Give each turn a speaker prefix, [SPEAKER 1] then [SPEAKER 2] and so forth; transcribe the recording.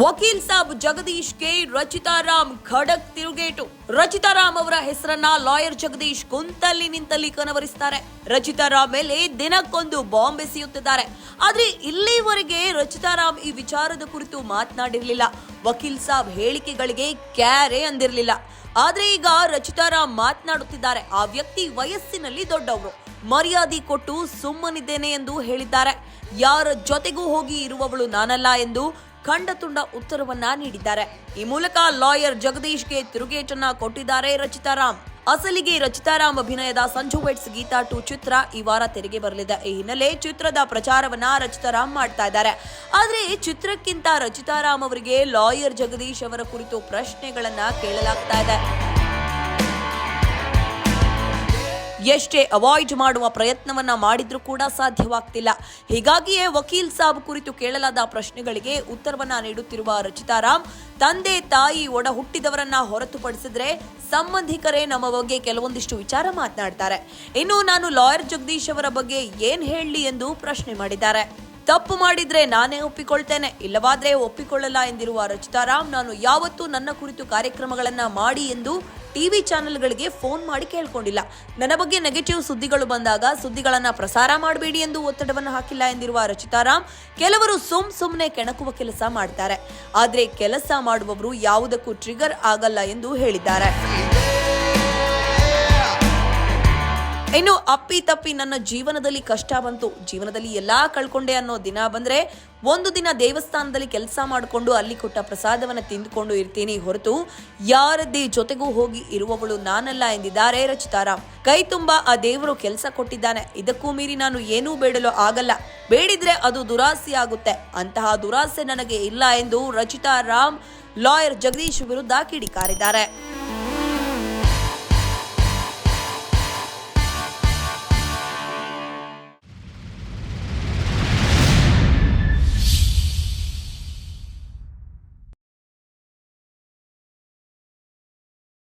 [SPEAKER 1] ವಕೀಲ್ ಸಾಬ್ ಜಗದೀಶ್ಗೆ ರಚಿತಾರಾಮ್ ಖಡಕ್ ತಿರುಗೇಟು. ರಚಿತಾರಾಮ್ ಅವರ ಹೆಸರನ್ನ ಲಾಯರ್ ಜಗದೀಶ್ ಕುಂತಲ್ಲಿ ನಿಂತಲ್ಲಿ ಕನವರಿಸ್ತಾರೆ. ರಚಿತಾರಾಮ್ ಮೇಲೆ ದಿನಕ್ಕೊಂದು ಬಾಂಬ್ ಎಸೆಯುತ್ತಿದ್ದಾರೆ. ಆದ್ರೆ ಇಲ್ಲಿವರೆಗೆ ರಚಿತಾರಾಮ್ ಈ ವಿಚಾರದ ಕುರಿತು ಮಾತನಾಡಿರಲಿಲ್ಲ. ವಕೀಲ್ ಸಾಬ್ ಹೇಳಿಕೆಗಳಿಗೆ ಕ್ಯಾರೆ ಅಂದಿರಲಿಲ್ಲ. ಆದ್ರೆ ಈಗ ರಚಿತಾರಾಮ್ ಮಾತನಾಡುತ್ತಿದ್ದಾರೆ. ಆ ವ್ಯಕ್ತಿ ವಯಸ್ಸಿನಲ್ಲಿ ದೊಡ್ಡವರು. ಮರ್ಯಾದೆ ಕೊಟ್ಟು ಸುಮ್ಮನಿದ್ದೇನೆ ಎಂದು ಹೇಳಿದ್ದಾರೆ. ಯಾರ ಜೊತೆಗೂ ಹೋಗಿ ಇರುವವಳು ನಾನಲ್ಲ ಎಂದು ಖಂಡತುಂಡ ಉತ್ತರವನ್ನ ನೀಡಿದ್ದಾರೆ. ಈ ಮೂಲಕ ಲಾಯರ್ ಜಗದೀಶ್ಗೆ ತಿರುಗೇಟನ್ನ ಕೊಟ್ಟಿದ್ದಾರೆ ರಚಿತಾರಾಮ್ ಅಸಲಿಗೆ ರಚಿತಾರಾಮ್ ಅಭಿನಯದ ಸಂಜು ವೆಟ್ಸ್ ಗೀತಾ ಟು ಚಿತ್ರ ಈ ವಾರ ತೆರೆಗೆ ಬರಲಿದೆ. ಈ ಹಿನ್ನೆಲೆ ಚಿತ್ರದ ಪ್ರಚಾರವನ್ನ ರಚಿತಾರಾಮ್ ಮಾಡ್ತಾ ಇದ್ದಾರೆ. ಆದ್ರೆ ಚಿತ್ರಕ್ಕಿಂತ ರಚಿತಾರಾಮ್ ಅವರಿಗೆ ಲಾಯರ್ ಜಗದೀಶ್ ಅವರ ಕುರಿತು ಪ್ರಶ್ನೆಗಳನ್ನ ಕೇಳಲಾಗ್ತಾ ಇದೆ. ಎಷ್ಟೇ ಅವಾಯ್ಡ್ ಮಾಡುವ ಪ್ರಯತ್ನವನ್ನ ಮಾಡಿದ್ರೂ ಕೂಡ ಸಾಧ್ಯವಾಗ್ತಿಲ್ಲ. ಹೀಗಾಗಿಯೇ ವಕೀಲ್ ಸಾಬ್ ಕುರಿತು ಕೇಳಲಾದ ಪ್ರಶ್ನೆಗಳಿಗೆ ಉತ್ತರವನ್ನ ನೀಡುತ್ತಿರುವ ರಚಿತಾರಾಮ್ ತಂದೆ ತಾಯಿ ಒಡ ಹುಟ್ಟಿದವರನ್ನ ಹೊರತುಪಡಿಸಿದ್ರೆ ಸಂಬಂಧಿಕರೇ ನಮ್ಮ ಬಗ್ಗೆ ಕೆಲವೊಂದಿಷ್ಟು ವಿಚಾರ ಮಾತನಾಡ್ತಾರೆ. ಇನ್ನು ನಾನು ಲಾಯರ್ ಜಗದೀಶ್ ಅವರ ಬಗ್ಗೆ ಏನ್ ಹೇಳಲಿ ಎಂದು ಪ್ರಶ್ನೆ ಮಾಡಿದ್ದಾರೆ. ತಪ್ಪು ಮಾಡಿದ್ರೆ ನಾನೇ ಒಪ್ಪಿಕೊಳ್ತೇನೆ, ಇಲ್ಲವಾದ್ರೆ ಒಪ್ಪಿಕೊಳ್ಳಲ್ಲ ಎಂದಿರುವ ರಚಿತಾರಾಮ್ ನಾನು ಯಾವತ್ತೂ ನನ್ನ ಕುರಿತು ಕಾರ್ಯಕ್ರಮಗಳನ್ನ ಮಾಡಿ ಎಂದು ಟಿವಿ ಚಾನೆಲ್ಗಳಿಗೆ ಫೋನ್ ಮಾಡಿ ಕೇಳಿಕೊಂಡಿಲ್ಲ. ನನ್ನ ಬಗ್ಗೆ ನೆಗೆಟಿವ್ ಸುದ್ದಿಗಳು ಬಂದಾಗ ಸುದ್ದಿಗಳನ್ನ ಪ್ರಸಾರ ಮಾಡಬೇಡಿ ಎಂದು ಒತ್ತಡವನ್ನು ಹಾಕಿಲ್ಲ ಎಂದಿರುವ ರಚಿತಾರಾಮ್, ಕೆಲವರು ಸುಮ್ ಸುಮ್ಮನೆ ಕೆಣಕುವ ಕೆಲಸ ಮಾಡ್ತಾರೆ. ಆದರೆ ಕೆಲಸ ಮಾಡುವವರು ಯಾವುದಕ್ಕೂ ಟ್ರಿಗರ್ ಆಗಲ್ಲ ಎಂದು ಹೇಳಿದ್ದಾರೆ. ಇನ್ನು ಅಪ್ಪಿ ತಪ್ಪಿ ನನ್ನ ಜೀವನದಲ್ಲಿ ಕಷ್ಟ ಬಂತು. ಜೀವನದಲ್ಲಿ ಎಲ್ಲಾ ಕಳ್ಕೊಂಡೆ ಅನ್ನೋ ದಿನ ಬಂದ್ರೆ ಒಂದು ದಿನ ದೇವಸ್ಥಾನದಲ್ಲಿ ಕೆಲಸ ಮಾಡಿಕೊಂಡು ಅಲ್ಲಿ ಕೊಟ್ಟ ಪ್ರಸಾದವನ್ನ ತಿಂದುಕೊಂಡು ಇರ್ತೀನಿ ಹೊರತು ಯಾರದ್ದೇ ಜೊತೆಗೂ ಹೋಗಿ ಇರುವವಳು ನಾನಲ್ಲ ಎಂದಿದ್ದಾರೆ ರಚಿತಾರಾಮ್ ಕೈ ತುಂಬಾ ಆ ದೇವರು ಕೆಲಸ ಕೊಟ್ಟಿದ್ದಾನೆ. ಇದಕ್ಕೂ ಮೀರಿ ನಾನು ಏನೂ ಬೇಡಲು ಆಗಲ್ಲ. ಬೇಡಿದ್ರೆ ಅದು ದುರಾಸೆ ಆಗುತ್ತೆ. ಅಂತಹ ದುರಾಸೆ ನನಗೆ ಇಲ್ಲ ಎಂದು ರಚಿತಾರಾಮ್ ಲಾಯರ್ ಜಗದೀಶ್ ವಿರುದ್ಧ ಕಿಡಿಕಾರಿದ್ದಾರೆ.